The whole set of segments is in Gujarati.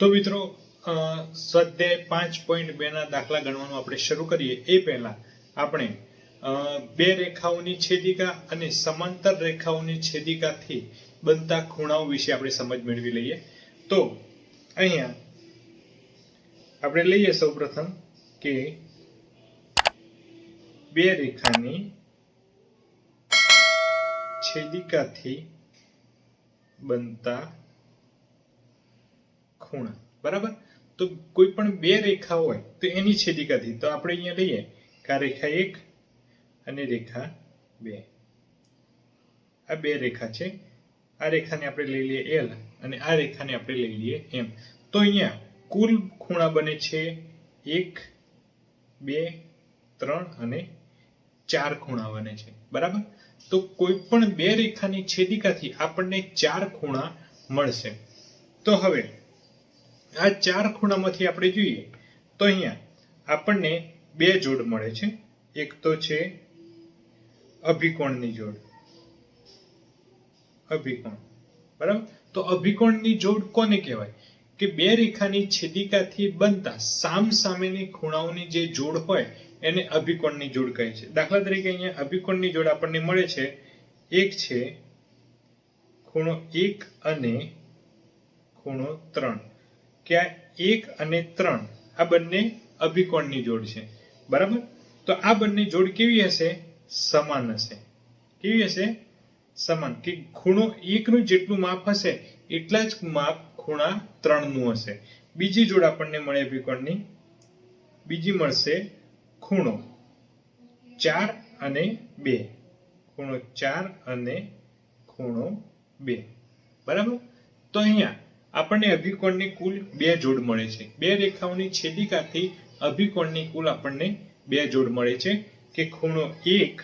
તો મિત્રો સ્વાધ્યાય પાંચ પોઈન્ટ બે ના દાખલા ગણવાનું આપણે શરૂ કરીએ. એ પહેલા આપણે બે રેખાઓની છેદિકા અને સમાંતર રેખાઓની છેદિકાથી બનતા ખૂણાઓ વિશે આપણે સમજ મેળવી લઈએ. તો, અહીંયા આપણે લઈએ સૌપ્રથમ કે બે રેખાની છેદિકાથી બનતા ખૂણા. બરાબર? તો કોઈ પણ બે રેખા હોય, તો એની છેદિકાથી. તો આપણે અહીંયા લઈએ, કે આ રેખા એક અને રેખા બે. આ બે રેખા છે. આ રેખાને આપણે લઈ લઈએ એલ અને આ રેખાને આપણે લઈ લઈએ એમ તો અહીંયા કુલ ખૂણા બને છે એક, બે, ત્રણ અને ચાર ખૂણા બને છે. બરાબર? તો કોઈ પણ બે રેખાની છેદિકાથી આપણને ચાર ખૂણા મળશે. તો હવે આ ચાર ખૂણામાંથી આપણે જોઈએ, તો અહીંયા આપણને બે જોડ મળે છે. એક તો છે અભિકોણની જોડ. અભિકોણ. બરાબર? તો અભિકોણની જોડ કોને કહેવાય? કે બે રેખાની છેદિકાથી બનતા સામ સામેની ખૂણાઓની જે જોડ હોય, એને અભિકોણની જોડ કહે છે. દાખલા તરીકે અહીંયા અભિકોણની જોડ આપણને મળે છે. એક છે ખૂણો એક અને ખૂણો ત્રણ. કે આ એક અને ત્રણ. આ બંને અભિકોણની જોડ છે. બરાબર? તો આ બંને જોડ કેવી હશે? સમાન હશે. કેવી હશે? સમાન. કે ખૂણો એકનું જેટલું માપ હશે, એટલા જ માપ ખૂણા ત્રણનું હશે. બીજી જોડ આપણને મળે અભિકોણની. બીજી મળશે ખૂણો ચાર અને બે. ખૂણો ચાર અને ખૂણો બે. બરાબર? તો અહીંયા આપણને અભિકોણની કુલ બે જોડ મળે છે. બે રેખાઓની છેદિકાથી અભિકોણની કુલ આપણને બે જોડ મળે છે કે ખૂણો એક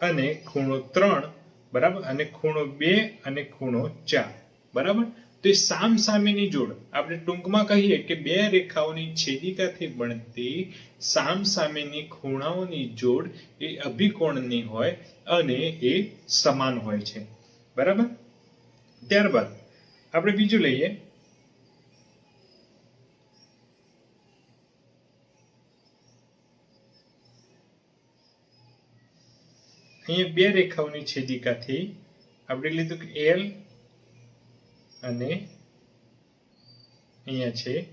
અને ખૂણો ત્રણ, બરાબર? અને ખૂણો બે અને ખૂણો ચાર, બરાબર? તો એ સામ સામેની જોડ. આપણે ટૂંકમાં કહીએ કે બે રેખાઓની છેદિકાથી બનતી સામ સામેની ખૂણાઓની જોડ એ અભિકોણની હોય અને એ સમાન હોય છે. બરાબર? ત્યારબાદ આપણે બીજું લઈએ. અહીંયા બે રેખાઓની છેદિકાથી આપણે લીધું કે એલ અને અહીંયા છે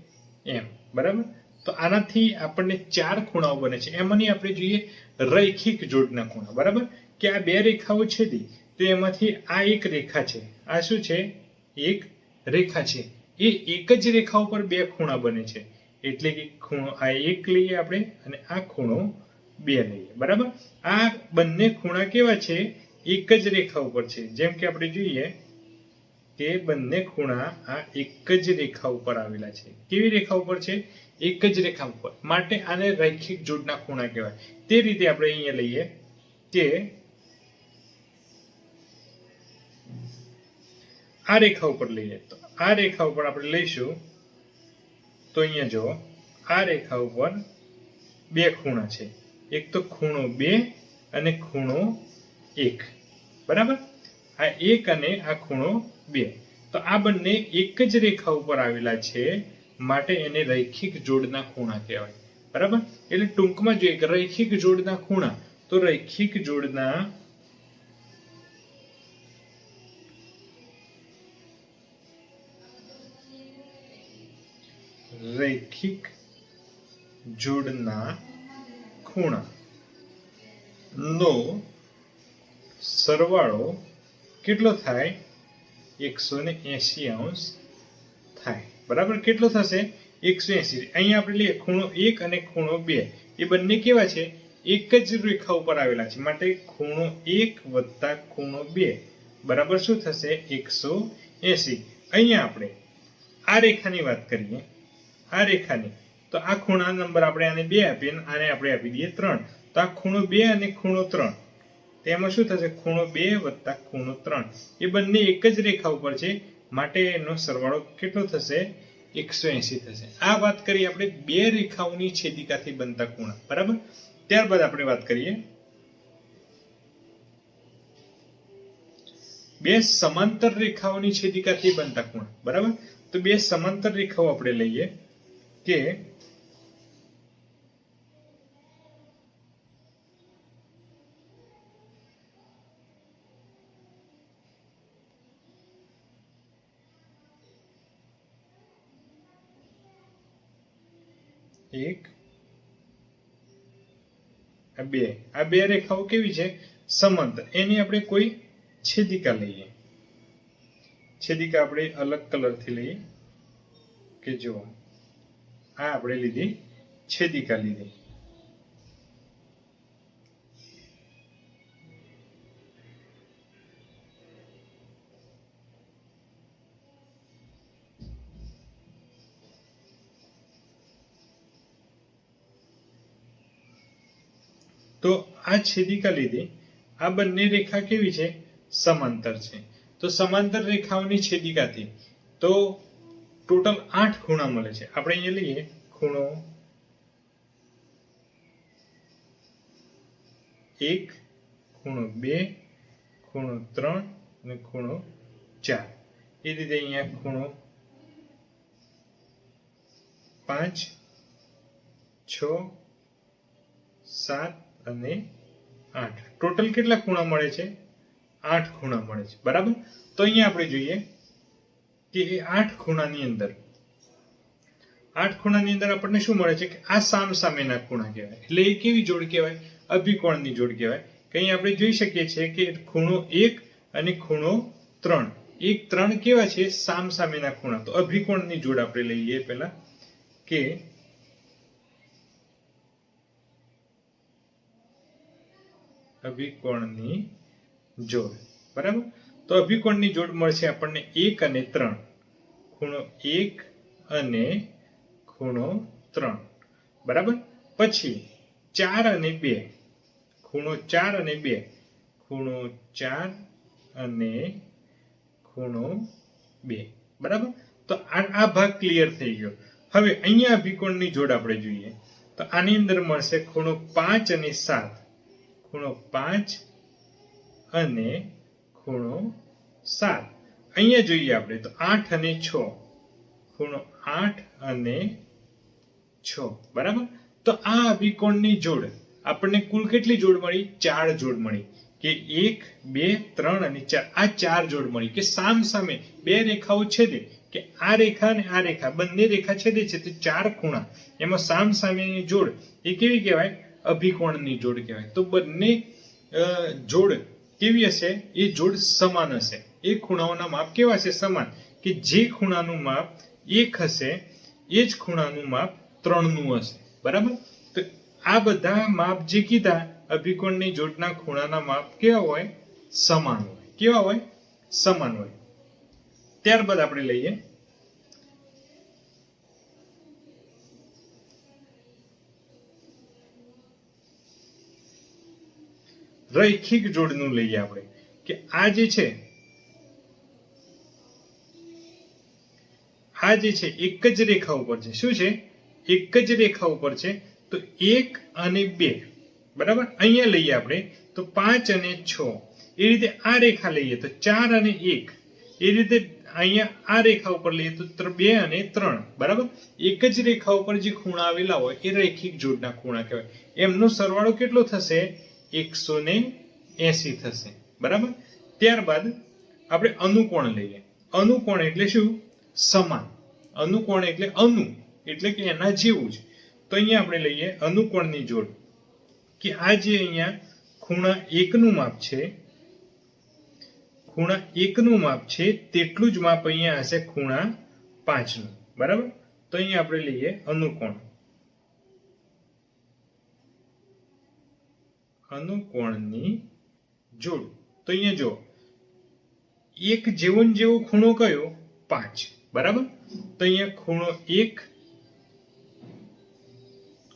એમ બરાબર? તો આનાથી આપણને ચાર ખૂણાઓ બને છે. એમાંની આપણે જોઈએ રૈખિક જોડના ખૂણા, બરાબર? કે આ બે રેખાઓ છેદી, તો એમાંથી આ એક રેખા છે. આ શું છે? એક રેખા છે. એ એક જ રેખા ઉપર બે ખૂણા બને છે. એટલે કે ખૂણો આ એક લઈએ આપણે અને આ ખૂણો બે લઈએ. બરાબર? આ બંને ખૂણા કેવા છે? એક જ રેખા ઉપર છે. જેમ કે આપણે જોઈએ કે બંને ખૂણા આ એક જ રેખા ઉપર આવેલા છે. કેવી રેખા ઉપર છે? એક જ રેખા ઉપર. માટે આને રૈખિક જોડના ખૂણા કહેવાય. તે રીતે આપણે અહીંયા લઈએ કે આ રેખા ઉપર લઈએ. તો આ રેખા ઉપર આપણે લઈશું. તો અહીંયા જો આ રેખા ઉપર બે ખૂણા છે. એક તો ખૂણો બે અને ખૂણો એક. બરાબર? આ એક અને આ ખૂણો બે. તો આ બંને એક જ રેખા ઉપર આવેલા છે, માટે એને રૈખિક જોડના ખૂણા કહેવાય. બરાબર? એટલે ટૂંકમાં જોઈએ કે રૈખિક જોડના ખૂણા, તો રૈખિક જોડના રૈખિક જોડના ખૂણા. નો સરવાળો કેટલો થાય? એકસો ને એસી અંશ થાય. બરાબર? કેટલો થશે? એકસો એસી અહીંયા આપણે લઈએ, ખૂણો એક અને ખૂણો બે. એ બંને કેવા છે? એક જ રેખા ઉપર આવેલા છે. માટે ખૂણો એક વત્તા ખૂણો બે. બરાબર? શું થશે? એકસો એસી અહીંયા આપણે આ રેખાની વાત કરીએ. આ રેખાની. તો આ ખૂણા નંબર આપણે આને બે આપીએ અને આને આપણે આપી દઈએ ત્રણ. તો આ ખૂણો બે અને ખૂણો ત્રણ. તેમાં શું થશે? ખૂણો બે વત્તા ખૂણો ત્રણ. એ બંને એક જ રેખા ઉપર છે. માટે એનો સરવાળો કેટલો થશે? એકસો એસી થશે. આ વાત કરીએ આપણે બે રેખાઓની છેદિકાથી બનતા ખૂણા. બરાબર? ત્યારબાદ આપણે વાત કરીએ. બે સમાંતર રેખાઓની છેદિકાથી બનતા ખૂણા. બરાબર? તો બે સમાંતર રેખાઓ આપણે લઈએ. કે એક, આ બે આ બે રેખાઓ કેવી છે? સમાંતર. એની આપણે કોઈ છેદિકા લઈએ. છેદિકા આપણે અલગ કલરથી લઈએ કે જો આ આપણે લીધી છેદિકા લીધી. તો આ છેદિકા લીધી. આ બંને રેખા કેવી છે? સમાંતર છે. તો સમાંતર રેખાઓની છેદિકાથી. તો ટોટલ આઠ ખૂણા મળે છે. આપણે અહીંયા લઈએ, ખૂણો એક, ખૂણો બે, ખૂણો ત્રણ અને ખૂણો ચાર. એ રીતે અહીંયા ખૂણો પાંચ, છ, સાત અને આઠ. ટોટલ કેટલા ખૂણા મળે છે? આઠ ખૂણા મળે છે. બરાબર? તો અહીંયા આપણે જોઈએ કે એ આઠ ખૂણાની અંદર. આઠ ખૂણાની અંદર આપણને શું મળે છે? કે આ સામ સામેના ખૂણા કહેવાય. એટલે એ કેવી જોડ કહેવાય? અભિકોણની જોડ કહેવાય. કે આપણે જોઈ શકીએ છીએ કે ખૂણો એક અને ખૂણો ત્રણ. એક ત્રણ કેવા છે? સામ સામેના ખૂણા. તો અભિકોણની જોડ આપણે લઈએ પહેલા કે અભિકોણની જોડ. બરાબર? તો અભિકોણની જોડ મળશે આપણને એક અને ત્રણ. ખૂણો એક અને ખૂણો ત્રણ. બરાબર? પછી ચાર અને બે. ખૂણો ચાર અને બે. ખૂણો ચાર અને ખૂણો બે. બરાબર? તો આ ભાગ ક્લિયર થઈ ગયો. હવે અહીંયા અભિકોણની જોડ આપણે જોઈએ. તો આની અંદર મળશે ખૂણો પાંચ અને સાત. ખૂણો પાંચ અને ખૂણો સાત. અહીંયા જોઈએ આપણે તો આઠ અને છ. ખૂણો આઠ અને છ. બરાબર? તો આ અભિકોણની જોડ. આપણને કુલ કેટલી જોડ મળી? ચાર જોડ મળી. કે એક, બે, ત્રણ અને ચાર. આ ચાર જોડ મળી. કે સામ સામે બે રેખાઓ છેદે. કે આ રેખા અને આ રેખા. બંને રેખા છેદે છે. તો ચાર ખૂણા. એમાં સામ સામેની જોડ એ કેવી કહેવાય? અભિકોણની જોડ કહેવાય. તો બંને જોડ કેવી હશે એ જોડ સમાન હશે. એ ખૂણાઓના માપ કેવા છે? સમાન. કે જે ખૂણાનું માપ એક હશે, એ જ ખૂણાનું માપ ત્રણનું હશે. બરાબર? તો આ બધા માપ જે કીધા, અભિકોણની જોડના ખૂણાના માપ કેવા હોય? સમાન હોય. કેવા હોય? સમાન હોય. ત્યારબાદ આપણે લઈએ. રૈખિક જોડનું લઈએ આપણે, કે આ જે છે, આ જે છે, એક જ રેખા ઉપર છે. શું છે? એક જ રેખા ઉપર છે. તો એક અને બે, બરાબર? અહીંયા લઈએ આપણે, તો પાંચ અને છ. એ રીતે આ રેખા લઈએ, તો ચાર અને એક. એ રીતે અહીંયા આ રેખા ઉપર લઈએ, તો બે અને ત્રણ, બરાબર? એક જ રેખા ઉપર જે ખૂણા આવેલા હોય, એ રૈખિક જોડના ખૂણા કહેવાય. એમનો સરવાળો કેટલો થશે? એકસો ને એસી થશે. બરાબર? ત્યારબાદ આપણે અનુકોણ લઈએ. અનુકોણ એટલે શું? સમાન. અનુકોણ એટલે અનુ, એટલે કે એના જેવું જ. તો અહીંયા આપણે લઈએ અનુકોણની જોડ. કે આ જે અહીંયા ખૂણા એકનું માપ છે, ખૂણા એકનું માપ છે, તેટલું જ માપ અહીંયા હશે ખૂણા પાંચનું. બરાબર? તો અહીંયા આપણે લઈએ અનુકોણ. અનુકોણની જોડ. તો અહીંયા જો એક જેવો જેવો ખૂણો કયો? પાંચ. બરાબર? તો અહીંયા ખૂણો એક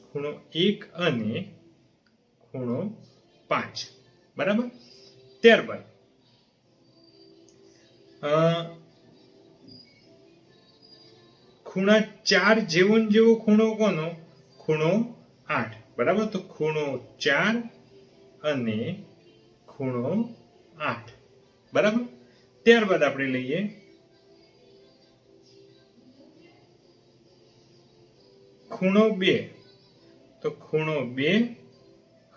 ખૂણો એક અને ખૂણો પાંચ. બરાબર? ત્યારબાદ ખૂણા ચાર જેવો જેવો ખૂણો કોનો? ખૂણો આઠ. બરાબર? તો ખૂણો ચાર અને ખૂણો આઠ. બરાબર? ત્યારબાદ આપણે લઈએ. ખૂણો બે. તો ખૂણો બે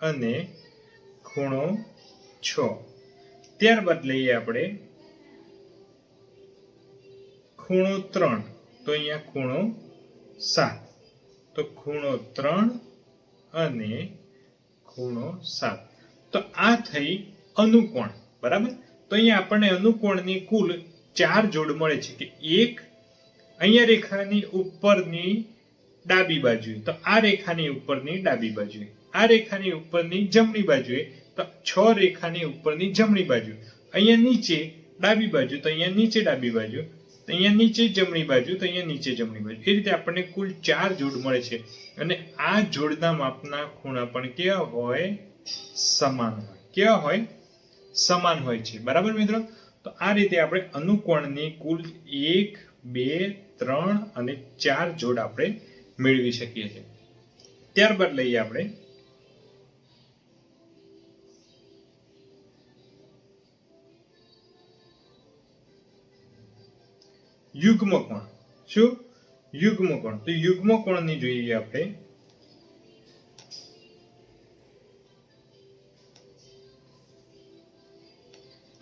અને ખૂણો છ. ત્યારબાદ લઈએ આપણે ખૂણો ત્રણ. તો અહીંયા ખૂણો સાત. તો ખૂણો ત્રણ અને ખૂણો સાત. તો આ થઈ અનુકોણ, બરાબર? તો અહીંયા આપણને અનુકોણની કુલ ચાર જોડ મળે છે કે એક અહીંયા રેખાની ઉપરની ડાબી બાજુએ. તો આ રેખાની ઉપરની ડાબી બાજુએ. આ રેખાની ઉપરની જમણી બાજુએ. તો છ રેખાની ઉપરની જમણી બાજુ અહીંયા નીચે ડાબી બાજુ તો અહીંયા નીચે ડાબી બાજુ અહીંયા નીચે જમણી બાજુ તો અહીંયા નીચે જમણી બાજુ એ રીતે આપણને કુલ ચાર જોડ મળે છે. અને આ જોડના માપના ખૂણા પણ કેવા હોય? સમાન હોય. કેવા હોય? સમાન હોય છે. બરાબર મિત્રો? તો આ રીતે આપણે અનુકોણની કુલ એક, બે, ત્રણ અને ચાર જોડ આપણે મેળવી શકીએ છીએ. ત્યારબાદ લઈએ આપણે. યુગ્મ કોણ શું? યુગ્મ કોણ તો યુગ્મ કોણની જોઈએ આપણે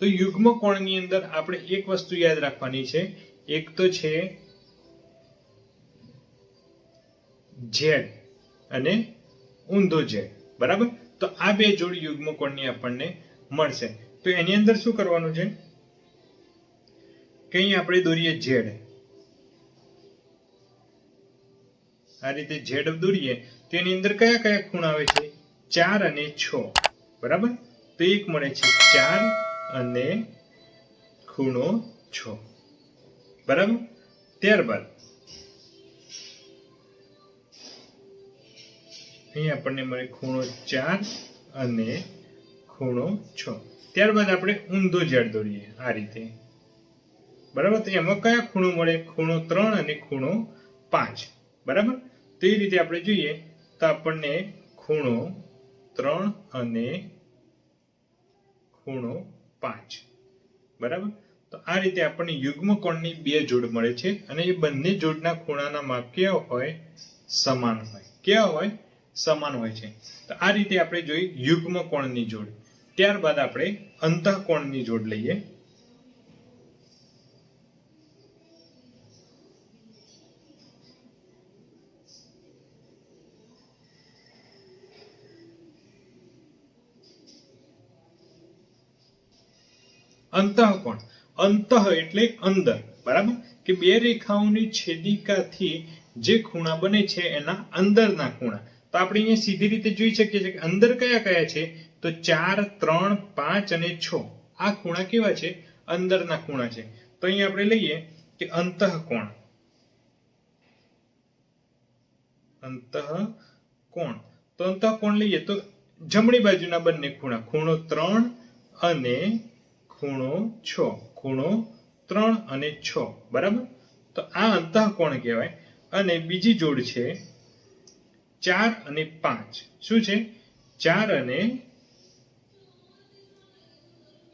તો યુગ્મ કોણની અંદર આપણે એક વસ્તુ યાદ રાખવાની છે. એક તો છે ઝેડ અને ઊંધો ઝેડ બરાબર? તો આ બે જોડ યુગ્મ કોણની આપણને મળશે. તો એની અંદર શું કરવાનું છે? કે આપણે દોરીએ ઝેડ આ રીતે ઝેડ દોરીએ તો એની અંદર કયા કયા ખૂણ આવે છે? ચાર અને છ. બરાબર? તો એક મળે છે ચાર અને ખૂણો છ. બરાબર? ત્યારબાદ અહીં આપણને મળે ખૂણો ચાર અને ખૂણો છ. ત્યારબાદ આપણે ઊંધો ઝેડ દોરીએ આ રીતે. બરાબર? તો એમાં કયા ખૂણો મળે? ખૂણો ત્રણ અને ખૂણો પાંચ. બરાબર? તો એ રીતે આપણે જોઈએ તો આપણને ખૂણો ત્રણ અને ખૂણો પાંચ. બરાબર? તો આ રીતે આપણને યુગ્મ કોણની બે જોડ મળે છે અને એ બંને જોડના ખૂણાના માપ કેવા હોય? સમાન હોય. કેવા હોય? સમાન હોય છે. તો આ રીતે આપણે જોઈ યુગ્મ કોણની જોડ. ત્યારબાદ આપણે અંતઃકોણની જોડ લઈએ. અંતઃકોણ અંતઃ એટલે અંદર. બરાબર? કે બે રેખાઓની છેદિકાથી જે ખૂણા બને છે એના અંદરના ખૂણા. તો આપણે અહીંયા સીધી રીતે જોઈ શકીએ છીએ કે અંદર કયા કયા છે? તો ચાર, ત્રણ, પાંચ અને છ. આ ખૂણા કેવા છે? અંદરના ખૂણા છે. તો અહીંયા આપણે લઈએ કે અંતઃકોણ અંતઃકોણ તો અંતઃકોણ લઈએ તો જમણી બાજુના બંને ખૂણા, ખૂણો ત્રણ અને ખૂણો છ, ખૂણો ત્રણ અને છ, બરાબર? તો આ અંતઃકોણ કહેવાય? અને બીજી જોડ છે ચાર અને પાંચ. શું છે? ચાર અને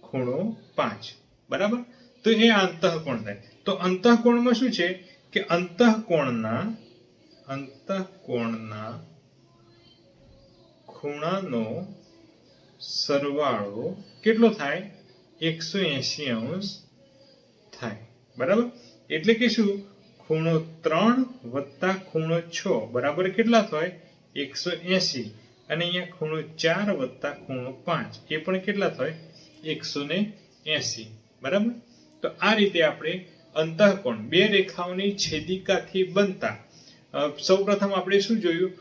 ખૂણો પાંચ. બરાબર? તો એ અંતઃકોણ થાય? તો અંતઃકોણમાં શું છે? કે અંતઃકોણના અંતઃકોણના ખૂણાનો સરવાળો કેટલો થાય? એકસો એસી અંશ થાય. બરાબર? એટલે કે શું? ખૂણો ત્રણ વત્તા ખૂણો છ. બરાબર કેટલા થાય? એકસો એસી અને અહીંયા ખૂણો ચાર વત્તા ખૂણો પાંચ. એ પણ કેટલા થાય? એકસો ને એસી બરાબર? તો આ રીતે આપણે અંતઃકોણ બે રેખાઓની છેદિકાથી બનતા સૌ પ્રથમ આપણે શું જોયું?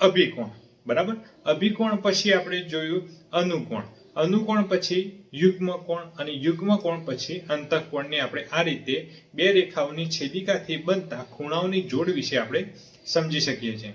અભિકોણ. બરાબર? અભિકોણ પછી આપણે જોયું અનુકોણ. અનુકોણ પછી યુગ્મ કોણ અને યુગ્મ કોણ પછી અંતઃકોણને આપણે આ રીતે બે રેખાઓની છેદિકાથી બનતા ખૂણાઓની જોડ વિશે આપણે સમજી શકીએ છીએ.